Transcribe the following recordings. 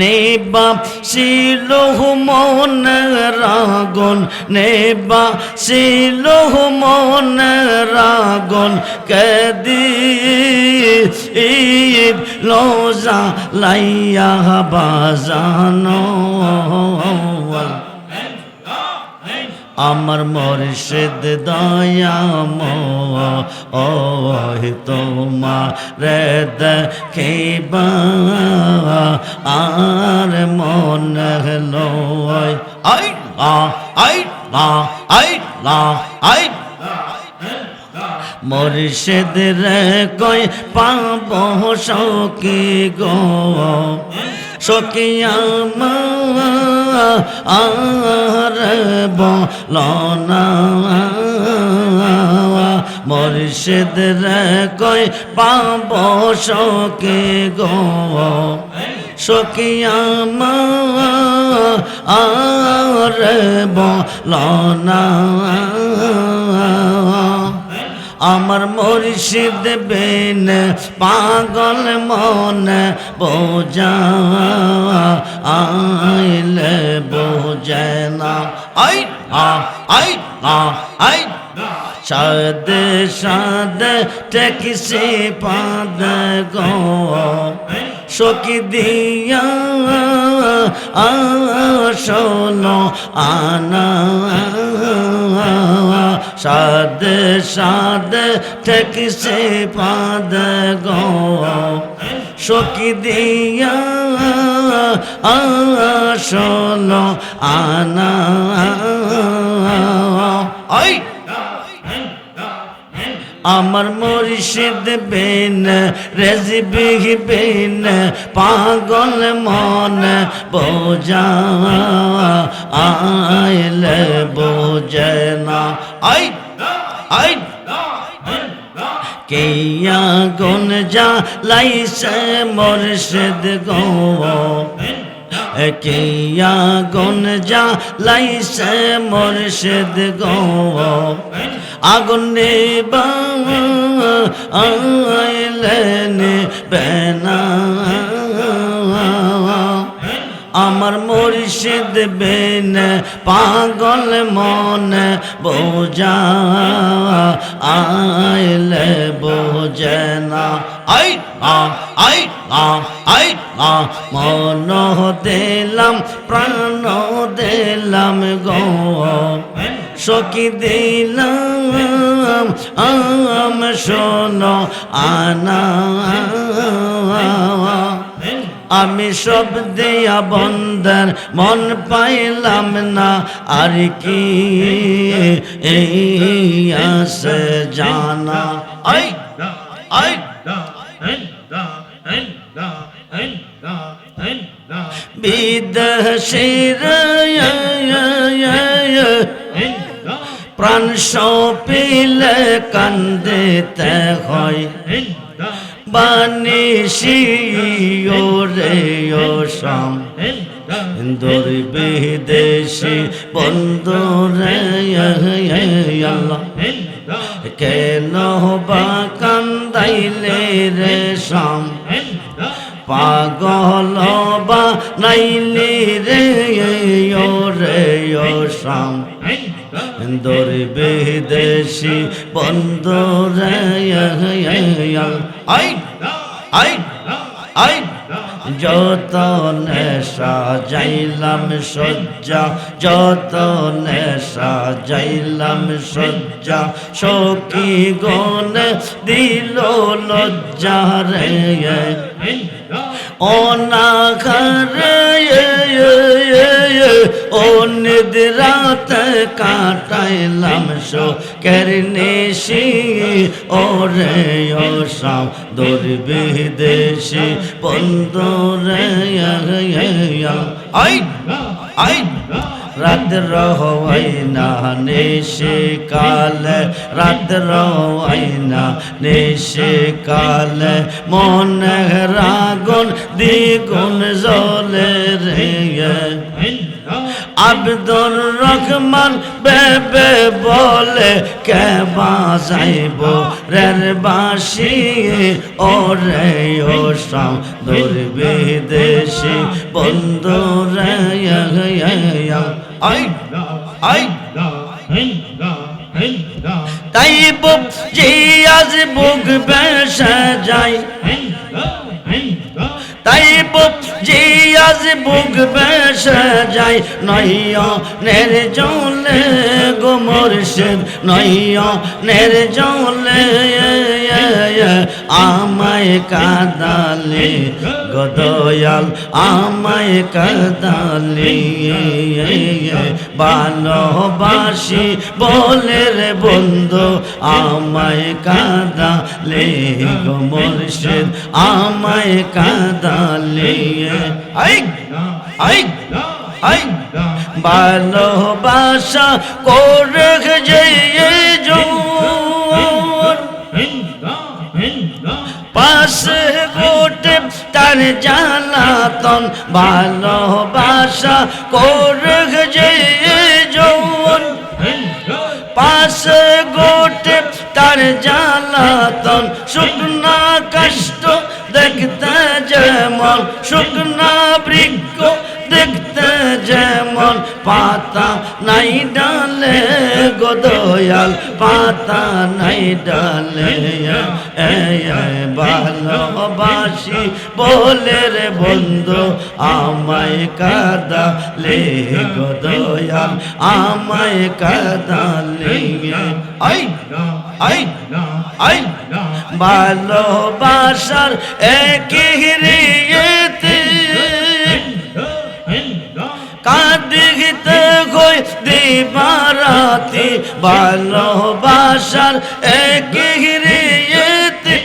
নেবা শিলোহ মন রাগন নেবা শিলোহ মন রাগন কদি ঈদ লোজা লাইয়া বাজানো। আমার মর্ষিদ দয়াম ও তোমা রে দেখিবা। আর মন হলো মর্ষিদ রে কই পাব সকি গো? সকিয়াম আর বলনা মর্ষিদ রে কই পাব সকি গো। সকিয়াম আর বলনা আমার মুর্শিদ বেন পাগল মন বোঝা, আইলে বোঝে না। আই, আ আই আ, আই। সাদ সাদ ট্যাক্সি পাদ গো। সকি দিয়া আসলো আনা। সাদ সাদ ট্যাক্সি পাদ গো। সকি দিয়া আসলো আনা। আই আমার মুর্শিদ বেন, রেজবি বেন, পাগল মন বোঝা, আইলে বোঝে না আই আই কেয়া গুন যা লাইসে মুর্শিদ গো? কেয়া গুন যা লাইসে মুর্শিদ গো? আগুনে আইলেন বেনা আমার মুর্শিদ বেন পাগল মন, বোঝা আইলে বোঝে না। আই আ আই আ আই আ মন দিলাম, প্রাণ দিলাম গো। সখী দিলাম, আম শোনো, আনা। আমি সব দেয়া বন্ধন, মন পাইলাম না। আর কি এই জানা? আই! আই! বিদেশের প্রাণ সপিলে কান্দিতে হয়। ওরে ও শাম দূর বিদেশি বন্ধু রে কেন বা কান্দাইলে রে শাম? পাগল বা নাইলি রে ও রে ও শাম? দূর বিদেশি বন্ধু রে আই আই আই যত নেশা যাইলাম সজ্জা যত নেশা যাইলাম সজ্জা, সখী গন দিল লজ্জা রে। অনাঘরে ও নিদ্রাত কাটাইলাম সো করনেশি ওরে ও সাম দূর বিদেশি বন্ধু আই আই রাত রহই না নেশে কাল রাত রহই না নেশে কাল মন রাগুন দ্বিগুণ জলে রে আব্দুর রহমান বেবে বলে, কে বাজাইব রের বাসি ও রে ও সাম দূর বিদেশি বন্ধু রে আই তাই বুক জি আজ বুক বেসা যায়। তাই জি আজ বুক বেসা যায় নইয় নের জলে মুর্শিদ নের জলে। আমায় কাদালে গদয়াল আমায় কাদালে। ভালোবাসি বলে রে বন্ধু, আমায় কাদালে গো মুর্শিদ, আমায় কাদালে। আই আই আই ভালোবাসা করে পাশে তার জ্বালাতন। ভালোবাসা করে যে জোর পাশে গোটে তার জ্বালাতন। শুকনা কষ্ট দেখতে যেমন শুকনা পাতা নাই ডালে গদয়াল পাতা নাই ডালে ভালোবাসি। বলে রে বন্ধু, আমায় কাদা লে গদয়াল আমায় কাদালে আই আই আই। ভালোবাসার একই রিয়েতে কাঁদিতে কই দিবারাতি ভালোবাসার একই রিয়েতে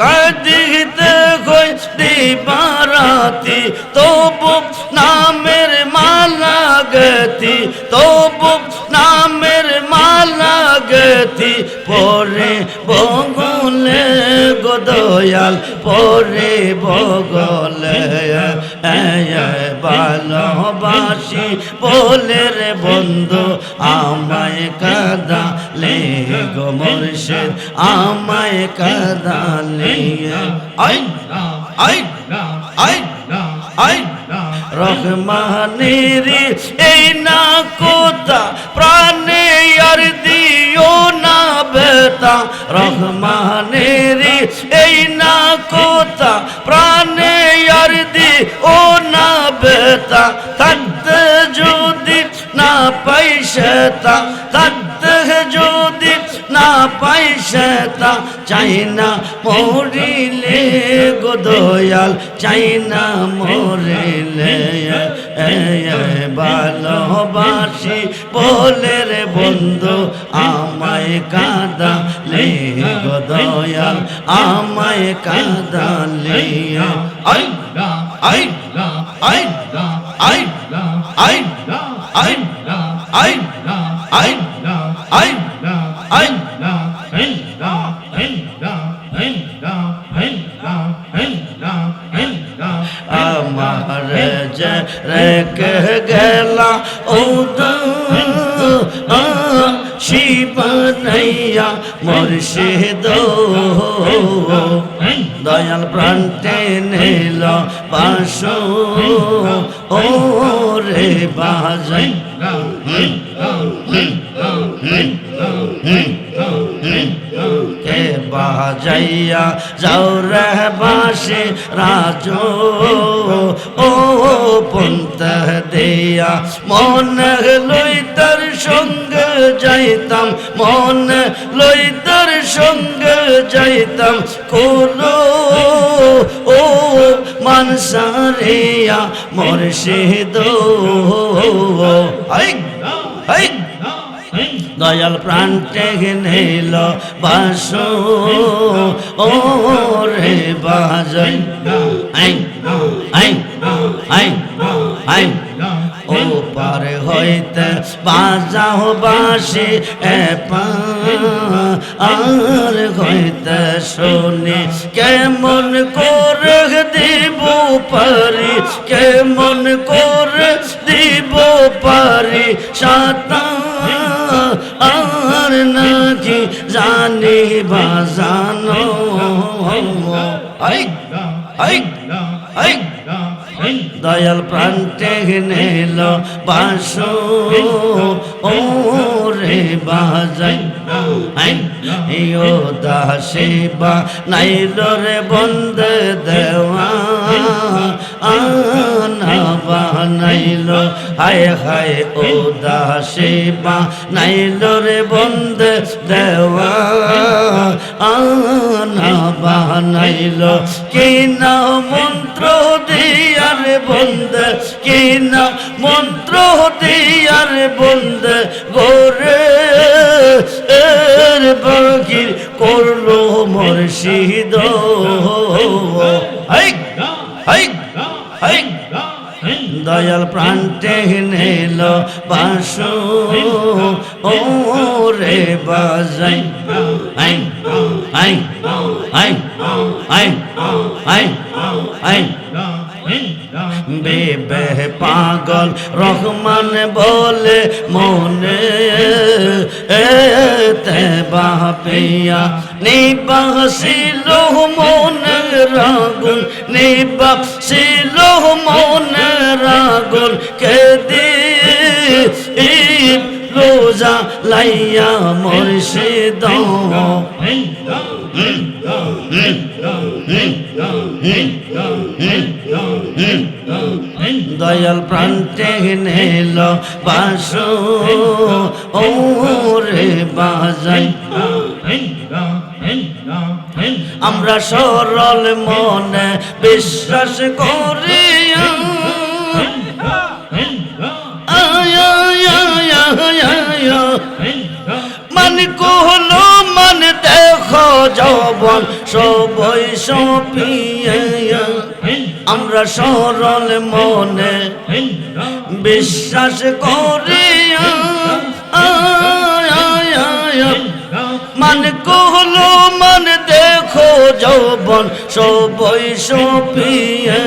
কাঁদিতে কই দিবারাতি, তবু নামের মালা গতি, তবু নামের মালা গতি, পরে বগলে গদয়াল পরে বগলে ভালোবাসি, বলে রে বন্ধু, আমায় কাদা লে গো মুর্শিদ, আমায় কাদা লে আই আই আই রহমানের এই না কোথা প্রাণে আর দিও না বেতা রহমানের এই না কোথা প্রাণে আর দিও না বেতা, থাকতে যদি না পয়সা থাকতে যদি না পয়সা চাই না মরিলে গোদয়াল চাই না মরিলে ভালোবাসি বলে রে বন্ধু, আমায় কাদা লে গোদয়াল আমায় কাদা লে আই আই আই আই আই আই আই আই আই আই আমার যে রেখে গেলা ও নকশি বানাইয়া মুর্শিদ। দয়াল প্রাণ টেনেল পাশো ও রে বাজাই বাজাইয়া যাও রে বাসে রাজ। ও পন্ত দিয়া, মন লই তার সঙ্গে যাইতাম, মন লই তার সঙ্গে যাইতাম। কোলো ও মানসারিয়া মুর্শিদ আই আই। দয়াল প্রাণ টেকে নিল বাস। ও রে বাজাই। আই আই আই আই ও পারে হইতে বাজাও বাসি, এ আর হইতে শুনি, কেমন করে দিব পারি, কেমন করে দিব পারি সাঁতার আর নাকি জানি বাজানো দয়াল প্রান্তে নেল বাসো ও রে বাজাই। আই ও দাসে বা নাইল রে বন্দে দেওয়া। আনা বানাইল হায় হায় ও দাসে বা নাইল রে বন্দে দেওয়া। আনা বানাইল কি না মন্ত্র দিয়ার বন্দে, কি না মন্ত্র দিয়ার বন্দে, গোরে এর বাকির করল মর্শিদ। দয়াল প্রান্তে নিল বাসু ও রে বাজাই আই আই আই আই আই আই বেবে পাগল, রহমান বলে মনে। এতে বাপিয়া নিবাসিল মনে রাগুন নিবাহ নিবাসিল মনে রাগুন। কে দি রোজা লাইয়া মুর্শিদ? দয়াল প্রান্তে নিল বাসু ও রে বাজাই। আমরা সরল মনে বিশ্বাস করি মান কহলো, মান দেখো, যবন সবই সপিয়ে। আমরা সরল মনে বিশ্বাস করি। মান কহলো মান দেখো যৌবন সবই সপিয়ে।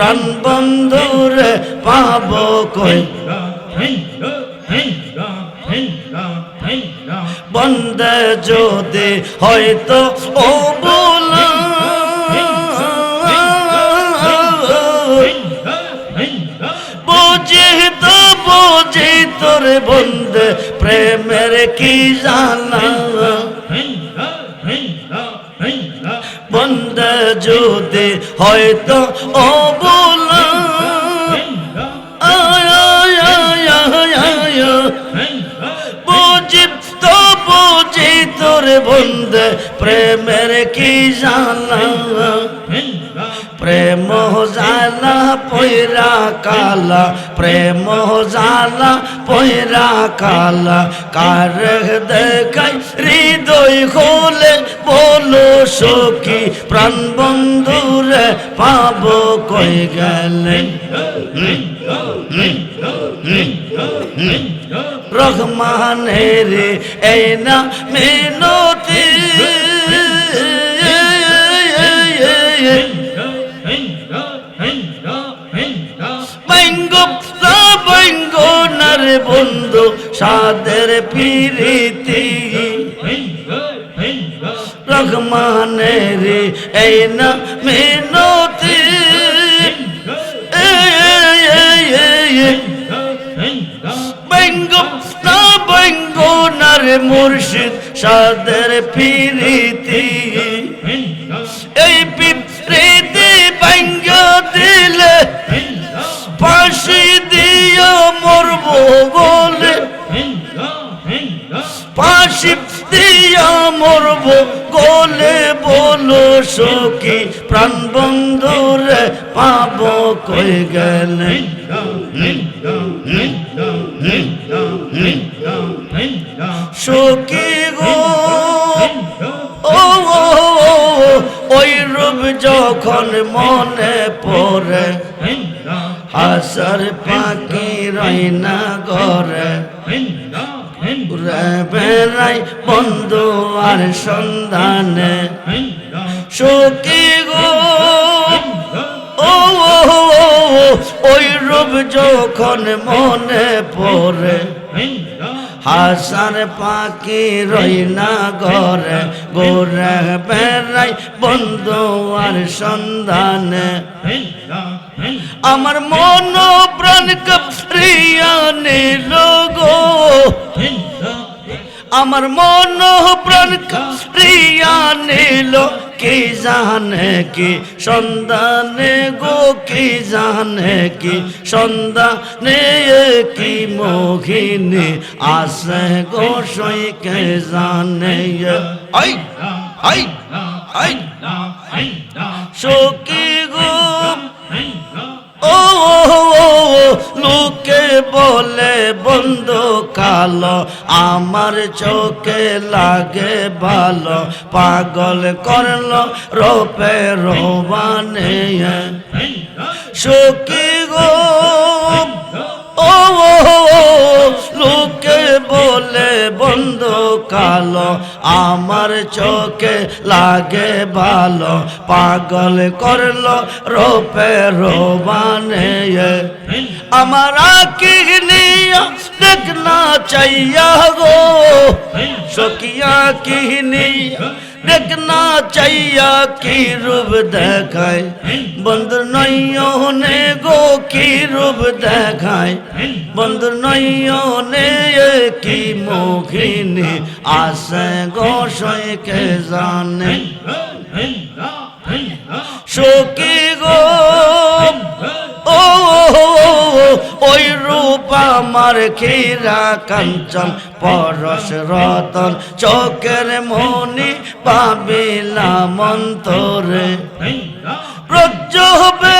প্রাণ বন্ধুরে পাব কই? বন্দে যদি হয়তো ও বলা বুঝি তো বুঝি বন্ধে প্রেমের কি জানা? বন্ধে যদি হয়তো ও বন্ধে প্রেমের কি জানা? প্রেম জালা পয়রা কালা, প্রেম জালা পয়রা কালা। কার দেখাই হৃদয় খোলে বলো সখী, প্রাণ বন্ধুরে পাব কই গেলে? রহমানের এই না মিনতি বন্ধু সাদের পিরিতি। রহমানের এই না মিনতি নারে মুর্শিদ সাদের পিরিতি। এই পিপ্রিতি বাইঙ্গ দিলে, ফাঁসি দিয়া মরব গোলে। ফাঁসি দিয়া মরব গোলে বলো সখী, প্রাণ বন্ধুরে পাব কই গেলে? সখী গো। ওই রূপ যখন মনে পড়ে, হাসার পাখি রইনা ঘরে। ঘুরে বেড়াই বন্ধু আর সন্ধানে। সখী গো। ওই রূপ যখন মনে পড়ে হাসার পাখি রই না ঘরে গোরে বেড়াই বন্ধু আর সন্ধানে। আমার মন প্রাণ কাপ্রিয়া নিল গো আমার মন প্রাণ প্রিয়া নিল কি জানে কি সন্ধানে গো কি জানে কি সন্ধানে কি মোহিনী আসে গো সইকে জানে আই আই আই। সখী গো ও লোকে বলে বন্ধু কালো, আমার চোখে লাগে ভালো, পাগল করল রোপে রোবানে। সুখী গো ও বন্ধু কালো, আমার চোখে লাগে ভালো। পাগল করল রোপে রোবানে আমার আকি দেখনা চাইয়া গো। সকিয়া কি দেখনা চাইয়া কি রূপ দেখায় বন্ধু নয়নে গো কি রূপ দেখায় বন্ধু নয়নে কি মুখিনী আসে গো সইকে জানে সখী গো ও ওই রূপ মার ক্ষীরা কাঞ্চন পরশ রতন চোখের মনি পাবিলা মন্তরে। প্রজ্জ হবে